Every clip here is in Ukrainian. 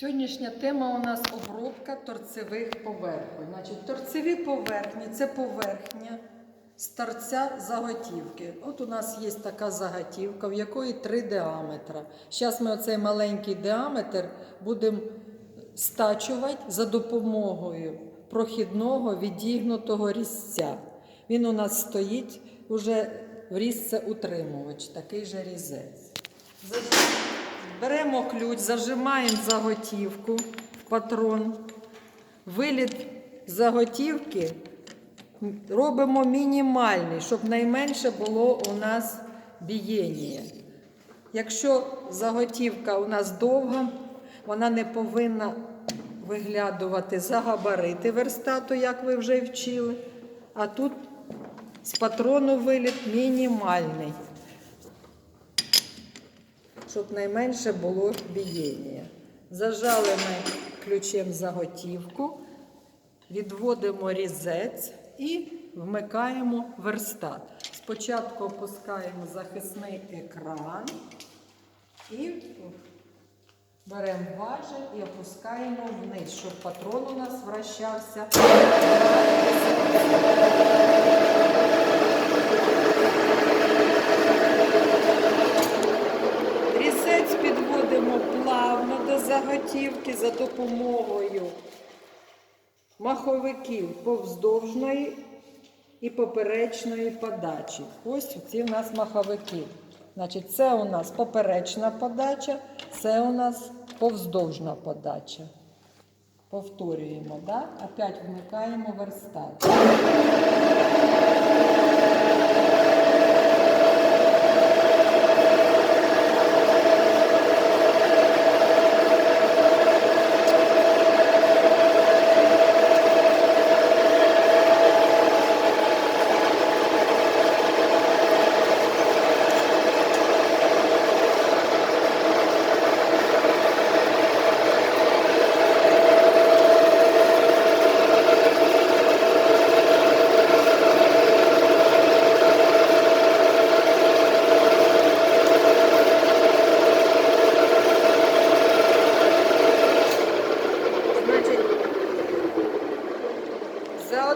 Сьогоднішня тема у нас обробка торцевих поверхонь. Значить, торцеві поверхні це поверхня з торця заготівки. От у нас є така заготівка, в якої три діаметра. Зараз ми оцей маленький діаметр будемо стачувати за допомогою прохідного відігнутого різця. Він у нас стоїть уже в різце утримувач, такий же різець. Беремо ключ, зажимаємо заготівку в патрон. Виліт заготівки робимо мінімальний, щоб найменше було у нас бієння. Якщо заготівка у нас довга, вона не повинна виглядувати за габарити верстату, як ви вже вчили. А тут з патрону виліт мінімальний щоб найменше було бієння. Зажали ми ключем заготівку, відводимо різець і вмикаємо верстат. Спочатку опускаємо захисний екран і беремо важіль і опускаємо вниз, щоб патрон у нас вращався. Різець підводимо плавно до заготівки за допомогою маховиків повздовжної і поперечної подачі. Ось ці у нас маховики. Значить, це у нас поперечна подача, це у нас повздовжна подача. Повторюємо, да? Опять вмикаємо верстат.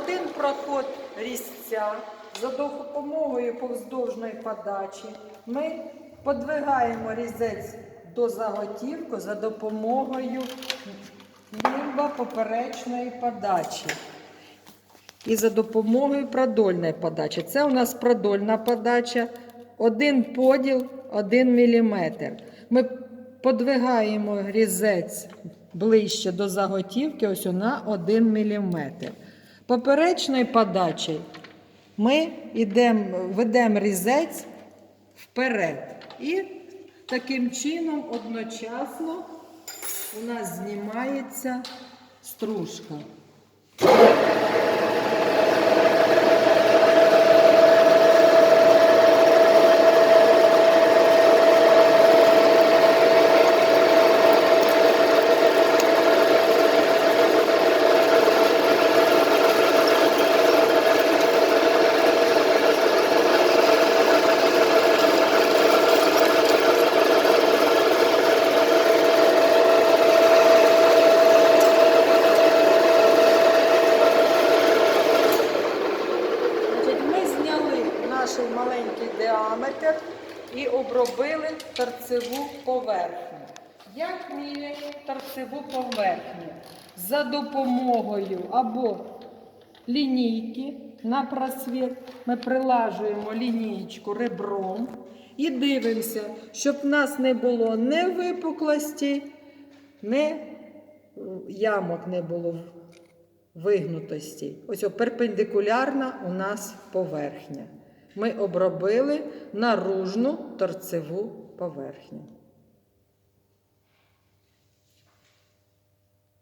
Один проход різця за допомогою повздовжної подачі ми подвигаємо різець до заготівки за допомогою лімба поперечної подачі. І за допомогою продольної подачі. Це у нас продольна подача. Один поділ, один міліметр. Ми подвигаємо різець ближче до заготівки, ось на 1 міліметр. Поперечною подачею ми йдемо, ведемо різець вперед. І таким чином одночасно у нас знімається стружка. Значить, ми зняли наш маленький діаметр і обробили торцеву поверхню. Як міряємо торцеву поверхню? За допомогою або лінійки на просвіт ми прилажуємо лінійку ребром і дивимося, щоб в нас не було ні випуклості, ні е, ямок не було вигнутості. Ось перпендикулярна у нас поверхня. Ми обробили наружну торцеву поверхню.